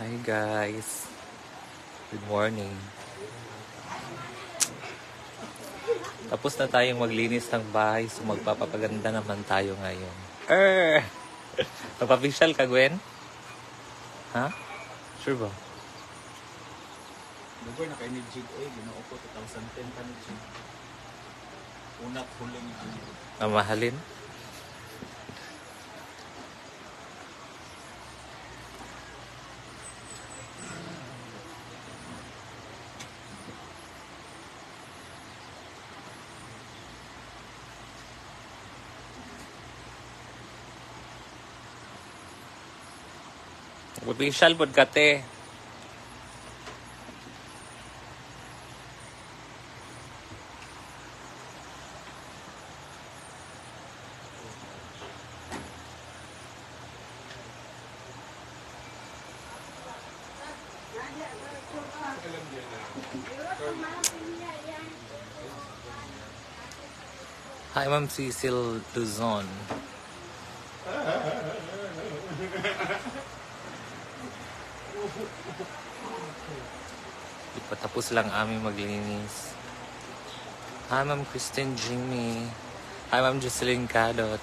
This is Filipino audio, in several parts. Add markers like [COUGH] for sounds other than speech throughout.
Hi guys. Good morning. Tapos na tayong maglinis ng bahay so magpapaganda naman tayo ngayon. Er! [LAUGHS] Magpa-facial ka, Gwen? Ha? Sure ba? Lugar na kayo ni Jig eh, ginoo ko 2010 pa ni Jig. Unak huling ang Mamahalin? वो विशाल Hi, I'm Cecil Luzon. Tapos lang aming maglinis. Hi, Ma'am Kristen Jimmy. Hi, Ma'am Jocelyn Cadot.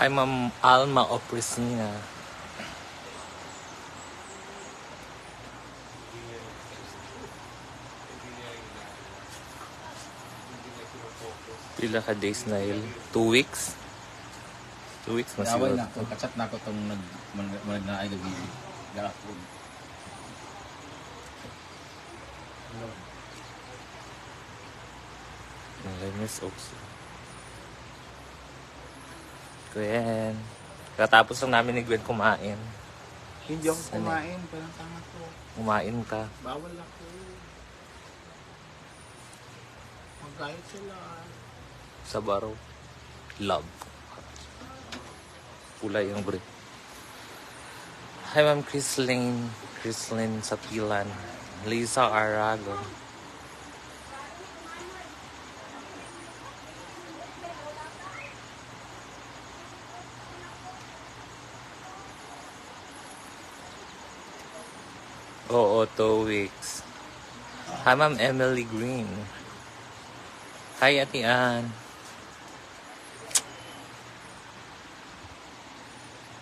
Hi, Ma'am Alma Opresina. Pila ka days na yun? Two weeks? Two weeks na Naway na ko, kachat na ko tong nag man- man na ay gabi. Gapon. Miss Oaks. Gwen. Katapos lang namin ni Gwen kumain. Hindi ako Sanay. kumain, parang tama ko. Kumain ka. Bawal ako. Mag-diet sila. Sa baro. Love. Pula yung brick. Hi, Ma'am Chrislyn. Chrislyn Sapilan. Lisa Arago. Oo, two weeks. Hi, Ma'am Emily Green. Hi, Ate Ann.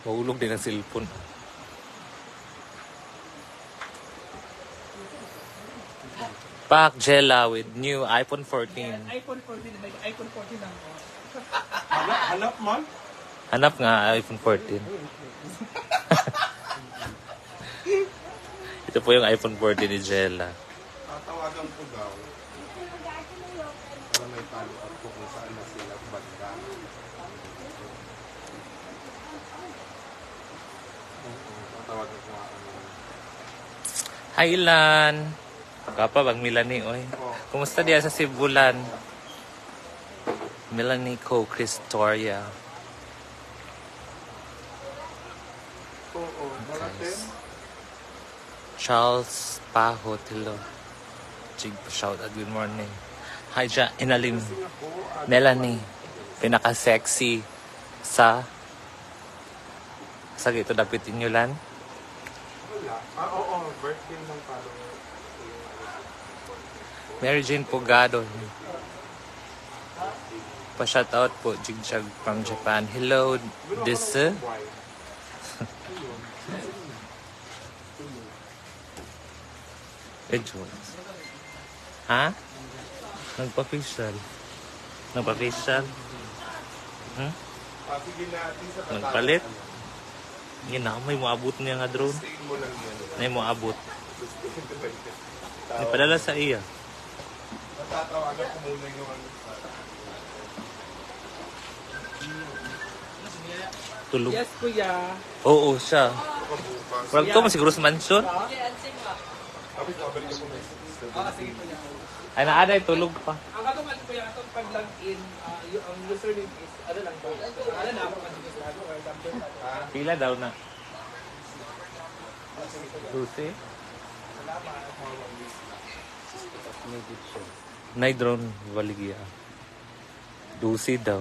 Mahulog din ang cellphone. Pak Jella with new iPhone 14. iPhone 14, may iPhone 14 lang ako. Hanap man? Hanap nga iPhone 14. [LAUGHS] Ito po yung iPhone 14 ni Jella. Tatawagan ko daw para may follow up ko kung saan na sila banda. Oo, tatawagan ko nga. ano. Hi Ilan! Kapa bang Melanie oy. Kumusta diya sa Sibulan? Melanie Co. Cristoria. Marating. Charles Paho Tilo. Chig shout out good morning. Hi Ja Inalim. Melanie. Pinaka-sexy sa sa ito dapitin nyo lan. Wala. Ah, oo, birthday ng follower. Mary Jane Pugado. Pa-shout out po, Jigjag from Japan. Hello, this Why? [LAUGHS] Medyo. Ha? Nagpa-facial. Nagpa-facial. Hmm? Ah, Nagpalit? Yan na, may moabot niya nga drone. Mo lang yan. May yun? May padala sa iya. Matatawagan ko muna yung ano. Tulog. Yes, kuya. Oo, siya. Bukas. Parang to, siguro sa mansion. Tapos babalik ako Ah, sige kuya. Ay, naaday, tulog pa. Ang katong ano kuya, katong pag-log in, ah, y- ang username is, ano lang ba? Ano na ako ano. Pila daw na. Susi? Nay drone baligya. Dusi daw.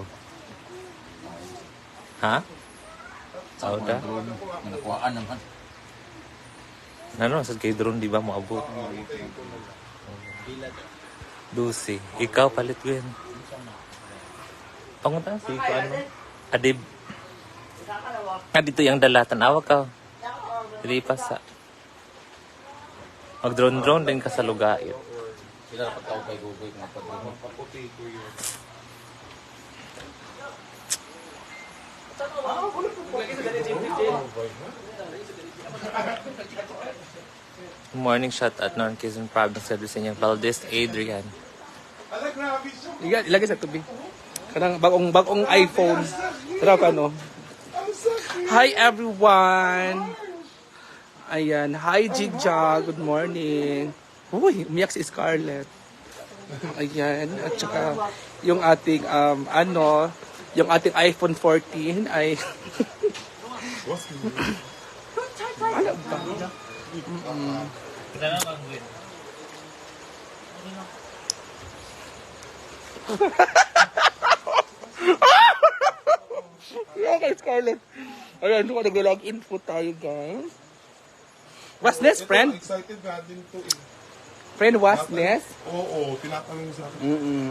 Ha? Sao da? Nakuhaan naman. Ano, sa kay drone di ba mo abot? Dusi. Ikaw palit ko yan. Pangunta si ano? Adib. Ah, dito yung dalatan. Awag ka. Dili pa sa. Mag-drone-drone din ka sa lugait. Sila pagkaw kay Google nga pag Paputi ko yun. Morning shot at North Quezon Province sa Lucinia Valdez, Adrian. Ilagay, sa tubig. Kanang bagong bagong iPhone. Tara ka no. Hi everyone. Ayan, hi Jigjag, good morning. Uy, umiyak si Scarlett. Ayan, at saka yung ating um ano, yung ating iPhone 14 ay ano ba? [LAUGHS] Yeah, kay Scarlett. Ayan, so nag-log in po tayo, guys. Wasness, friend? Excited na din to eh. Friend Wasness? Oo, tinatanong sa akin. Mm-mm.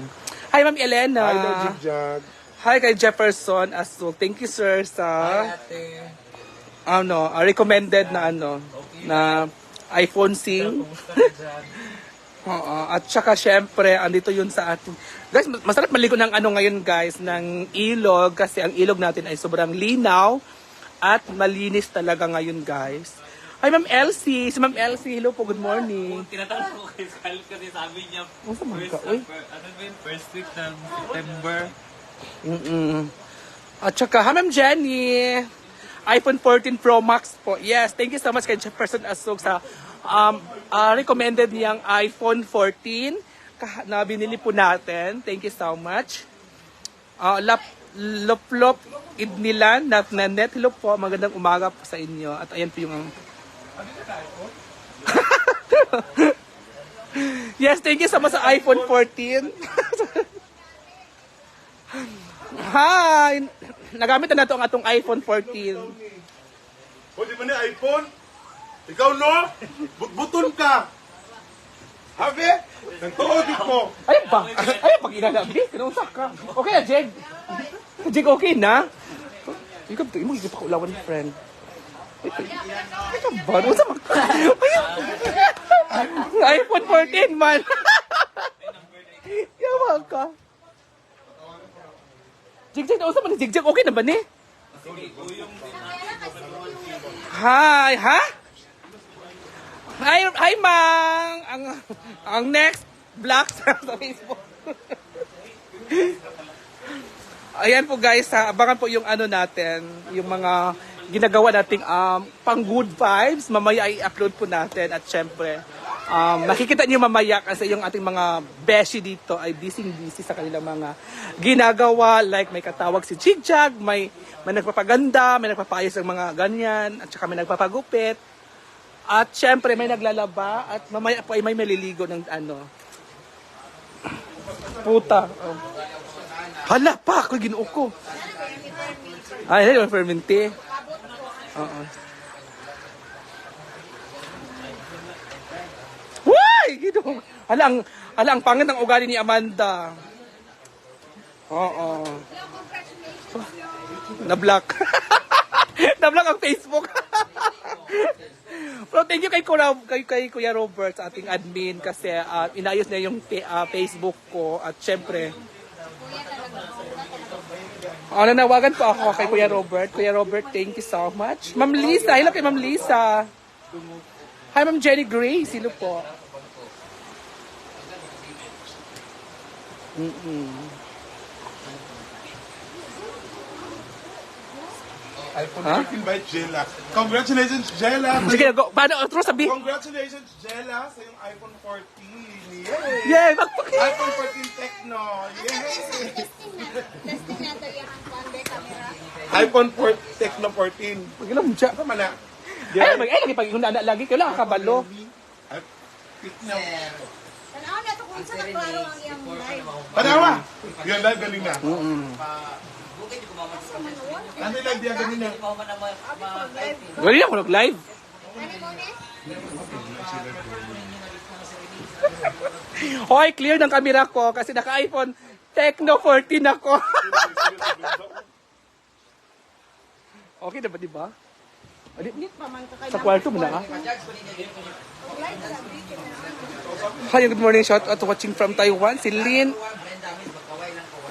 Hi, Ma'am Elena. Hi, Lord Jigjag. Hi kay Jefferson Asul. Thank you, sir, sa ano, ah, recommended na ano, na iPhone Sing. [LAUGHS] Oo, at saka syempre, andito yun sa atin. Guys, masarap maligo ng ano ngayon guys, ng ilog kasi ang ilog natin ay sobrang linaw at malinis talaga ngayon guys. Hi Ma'am Elsie, si Ma'am Elsie, hello po, good morning. Tinatanong ko kay Scarl kasi sabi niya, sa mga ka, uy? ano ba yun, first week ng September. Mm-mm. At saka, ha Ma'am Jenny, iPhone 14 Pro Max po. Yes, thank you so much kay Jefferson Asog sa um, ah, recommended niyang iPhone 14 kah- na binili po natin. Thank you so much. Uh, lap, loplop idnilan na nanet. Hello po, magandang umaga po sa inyo. At ayan po yung... [LAUGHS] yes, thank you so much sa iPhone 14. [LAUGHS] Hi! Nagamit na nato ang atong iPhone 14. O, di ba ni iPhone? Ikaw no? Butbuton ka! Habe? Nagtuod ko. Ay ba? Ay pag inalabi, kinausak ka. Okay na, Jeg. Jeg, okay na? Ikaw, ito, mo ikip ako ulawan ni friend. Ikaw ba? Ano sa mag... iPhone 14, man. Yawa ka. Jeg, Jeg, ano sa man? Jeg, Jeg, okay na ba ni? Hi, ha? Hi, hi, Mang! Ang, ang next block sa, sa Facebook. Ayan po guys, ha, abangan po yung ano natin, yung mga ginagawa nating um, pang good vibes. Mamaya i-upload po natin at syempre, um, makikita niyo mamaya kasi yung ating mga beshi dito ay busy-busy sa kanilang mga ginagawa. Like may katawag si Jigjag, may, may nagpapaganda, may nagpapayos ng mga ganyan, at saka may nagpapagupit. At syempre may naglalaba at mamaya po ay may maliligo ng ano. Puta. Oh. Hala pa, ako ginuo ko. Ay, hindi, may fermente. Oo. Why? Ginuo. Hala, ang, hala, ang pangit ng ugali ni Amanda. Oo. Na-block. [LAUGHS] Na-block ang Facebook. [LAUGHS] Pero thank you kay Kuya, kay, kay Kuya Robert ating admin kasi ah, inayos niya yung ah, Facebook ko at syempre Oh, nanawagan po ako kay Kuya Robert. Kuya Robert, thank you so much. Ma'am Lisa, hello kay Ma'am Lisa. Hi Ma'am Jenny Grace, hello po. iPhone Ha? 14 by Jella. Congratulations, Jella! Sige, go. Paano? Otro sabi. Congratulations, Jella, sa yung iPhone 14. Yay! Yay! Magpaki! iPhone 14 Techno. Yay! Testing natin yung Wonder camera. iPhone 4 Techno 14. Magilam siya. Man na? Ay, mag ay, lagi pag na lagi kayo lang kakabalo. Ay, Tanaw na to kung sa naklaro ang iyang live. Panawa! Yan live galing na. Mm-mm. Sa manuwa. Ano live yan galing na? Gali ako nag-live. Ano mo ne? Hoy, clear ng camera ko kasi naka-iPhone Tecno 14 ako. [LAUGHS] okay na ba, di ba? Sa kwarto mo na, ah. Hi, good morning. Shout out to watching from Taiwan. Si Lin.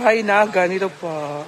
Hi na, ganito pa.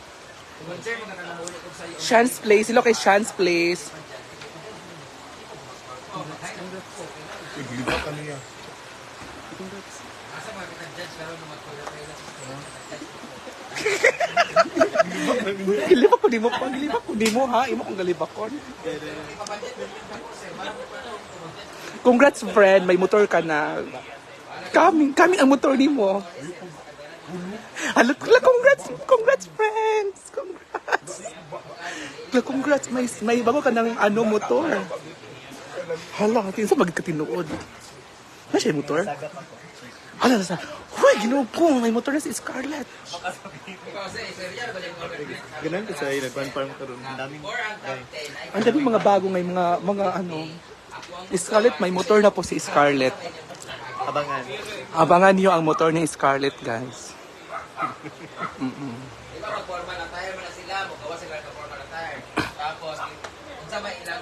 Chance Place. Sila kay Chance Place. Nagliba ka niya. Gilibak ko di mo pa. Gilibak ko di mo ha. Imo kong galibakon. Congrats friend. May motor ka na. Kami, kami ang motor ni mo. Hala, congrats, congrats friends. Congrats. Hala, congrats. May, may bago ka ng ano, motor. Hala, tinsa magkatinuod. Ano siya yung motor? Hala, nasa, Huy, ginugong, may motor na si Scarlett. Ganun ka sa'yo, nagpan-farm ka rin. Ang daming ang top 10 ay Ang dami mga bago ngay mga mga ano. Scarlett, may motor na po si Scarlett. abangan. Abangan niyo ang motor ni Scarlett, guys. Iba mag-formal attire man na sila, magawa sila ng formal attire. Tapos, unsa may ilang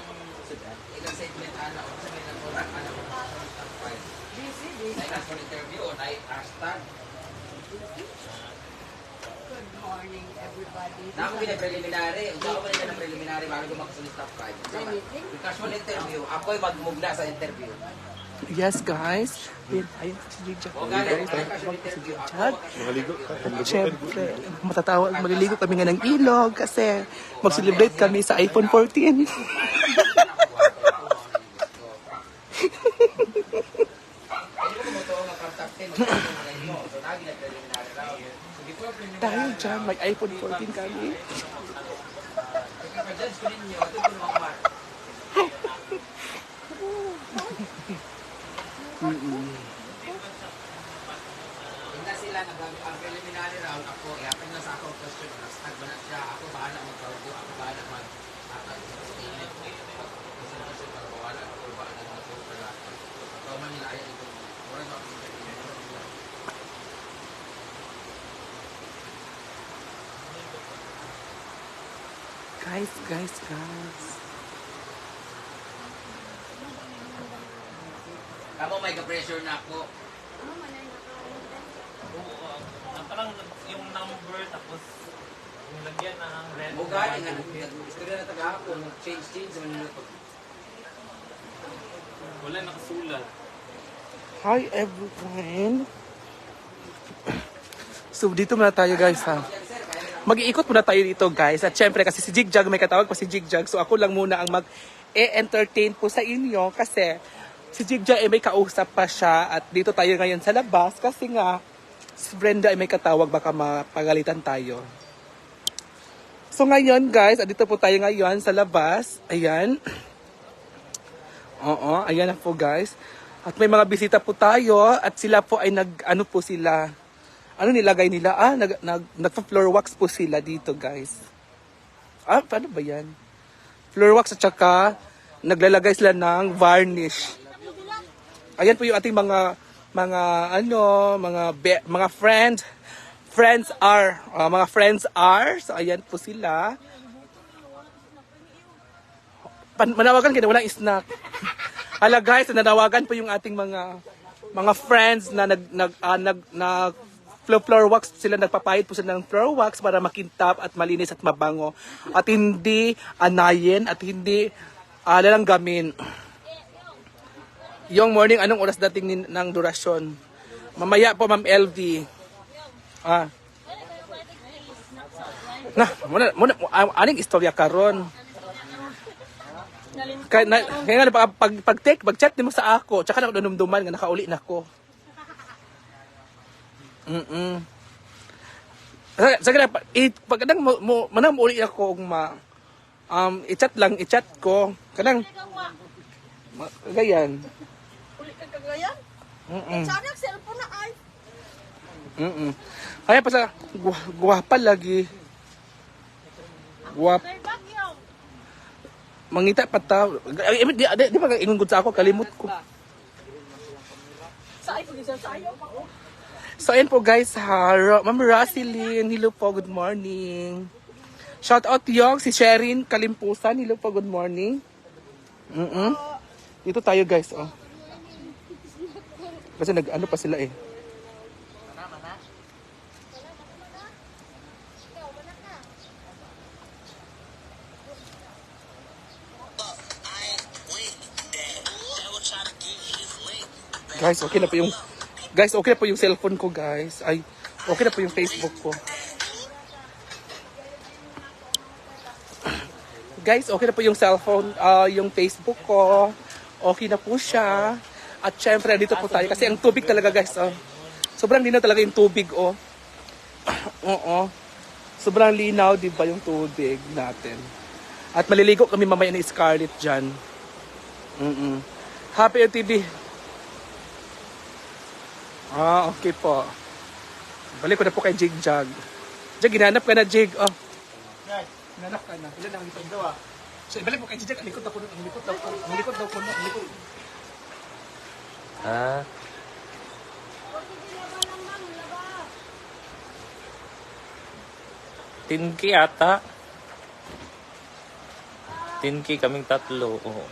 ilang segment ana, unsa may ilang formal ana kung top 5. Busy, busy. Sa ilang for interview, o na hashtag. Good morning everybody. Na ako preliminary, unsa ako man na preliminary bago ko makasulod top 5. Yung casual interview, ako'y magmugna sa interview. Yes, guys. Ayun, ayun si Jig O galing, ang casual interview, ako Makaligo ka. Siyempre, matatawa, maliligo kami nga ng ilog kasi mag-celebrate kami sa iPhone 14. Hindi ko mo to nga from top 10, magkakaroon mo. So, lagi na preliminary round. So, before preliminary Dahil dyan, may iPhone 14 kami. Man. Hindi sila nag ang preliminary round ako, i-apply na sa akong question, hashtag ba na siya, ako ako mag. Presentation para mawala, ako. Mura na ako sa Guys, guys, guys. Kamo may ka-pressure na ako. Ano man ay nakaroon. Oo, ah, parang yung number tapos yung lagyan na ang red. Mugali nga, nag-istorya na taga-hapon, change-change sa manila pag Wala nakasulat. Hi, everyone. So, dito muna tayo, guys, ha. Mag-iikot muna tayo dito, guys. At syempre, kasi si Jigjag, may katawag pa si Jigjag. So, ako lang muna ang mag-e-entertain po sa inyo kasi si Jigjag ay may kausap pa siya at dito tayo ngayon sa labas kasi nga si Brenda ay may katawag baka mapagalitan tayo. So ngayon guys, dito po tayo ngayon sa labas. Ayan. [CLEARS THROAT] Oo, ayan na po guys. At may mga bisita po tayo at sila po ay nag ano po sila. Ano nilagay nila? Ah, nag, nag, nagpa-floor wax po sila dito guys. Ah, paano ba yan? Floor wax at saka naglalagay sila ng varnish. Ayan po yung ating mga mga ano, mga be, mga friend friends are, ah, mga friends are. So ayan po sila. Pan, manawagan kayo, walang snack. [LAUGHS] Hala guys, nanawagan po yung ating mga mga friends na nag nag ah, nag, nag floor, floor wax sila, nagpapahid po sila ng floor wax para makintap at malinis at mabango. At hindi anayin at hindi uh, lalanggamin. Yung morning, anong oras dating nin, ng durasyon? Mamaya po, Ma'am LV. Ah. Na, muna, muna, ah, aning istorya karon. Kaya na, kaya nga pag, pag, pag take, pag chat mo sa ako, tsaka na ako nanumduman nga nakauli na ko. Mm. Sa sa pag kadang mo, mo manang mo uli ako kung ma um i-chat lang, i-chat ko. Kadang ma- gayan. Uli ka kagayan? Mm. Sana cellphone na ay. Mm. Kaya pa sa gwa- gwapa lagi. Guwap, mangita pa ta. Ay, di, di, di ba ingon sa ako kalimot ko. So, ayan po guys, ha, Ma'am Rosalyn, hello po, good morning. Shout out yung si Sherin Kalimpusan, hello po, good morning. Mm Dito tayo guys, oh. Kasi nag, ano pa sila eh. Guys, okay na po yung Guys, okay na po yung cellphone ko, guys. Ay, okay na po yung Facebook ko. Guys, okay na po yung cellphone, ah, yung Facebook ko. Okay na po siya. At syempre, dito po tayo. Kasi ang tubig talaga, guys, oh. Sobrang linaw talaga yung tubig, oh. [CLEARS THROAT] Oo. Sobrang linaw, di ba, yung tubig natin. At maliligo kami mamaya ni Scarlett dyan. Mm-mm. Happy TV. Ah, okay po. Balik ko na po kay Jig Jag. Jag, ginanap ka na, Jig. Oh. Ginanap ka na. Ilan ang itong dawa? So, balik mo kay Jig Jag. Ang likod daw ko. Ang likod daw ko. Ang likod daw ko. Ang likod. Ah, Tinki ata. Tinki kaming tatlo. Oo.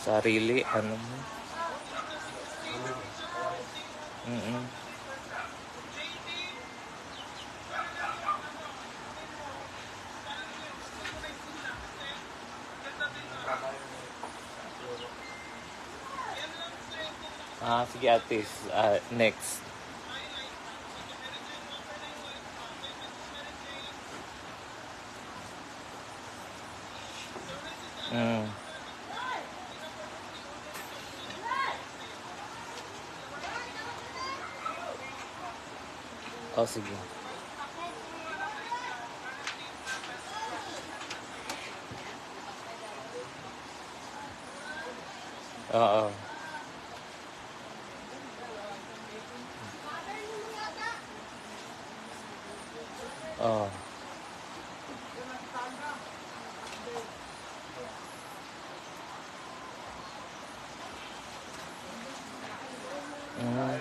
Sarili, ano mo? Mm-mm. Ah, sige ate. Ah, next. Mm. Oh, sige. Oo. Oo. Mm.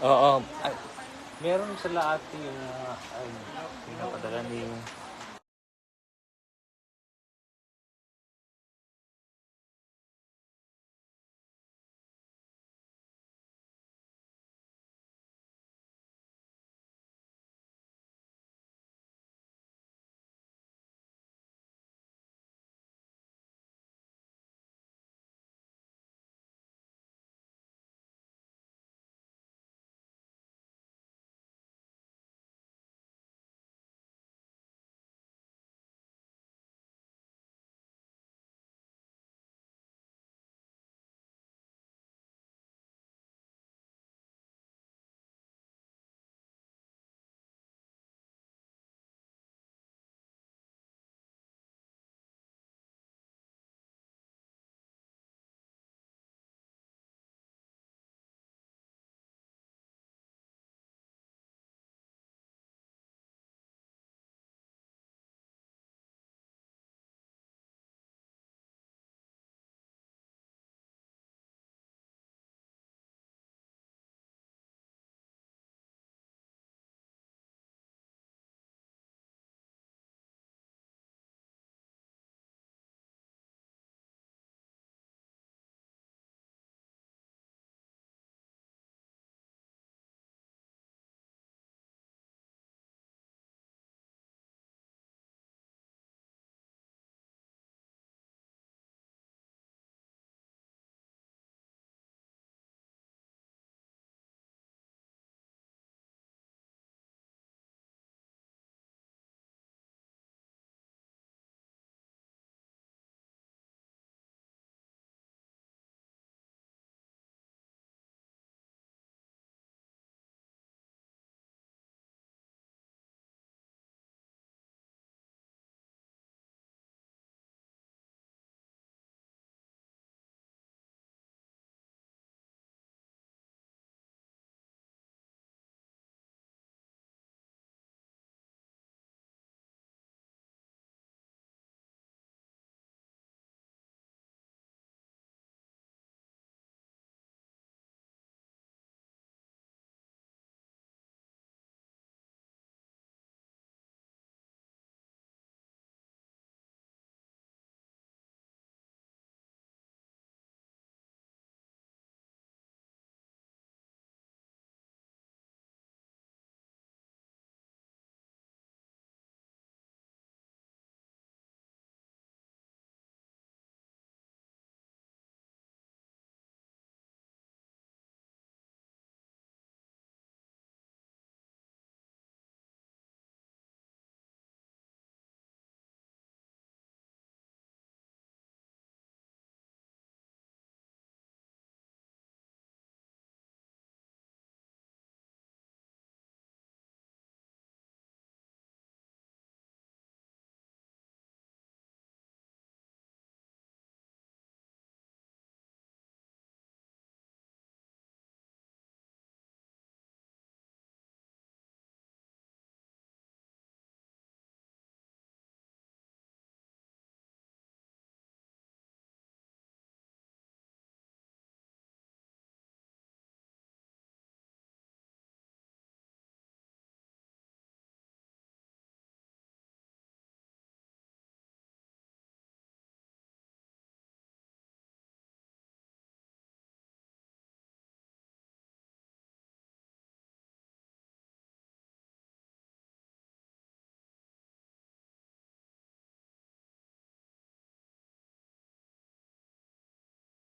Oo. Ay, meron sila ate yung uh, pinapadala ni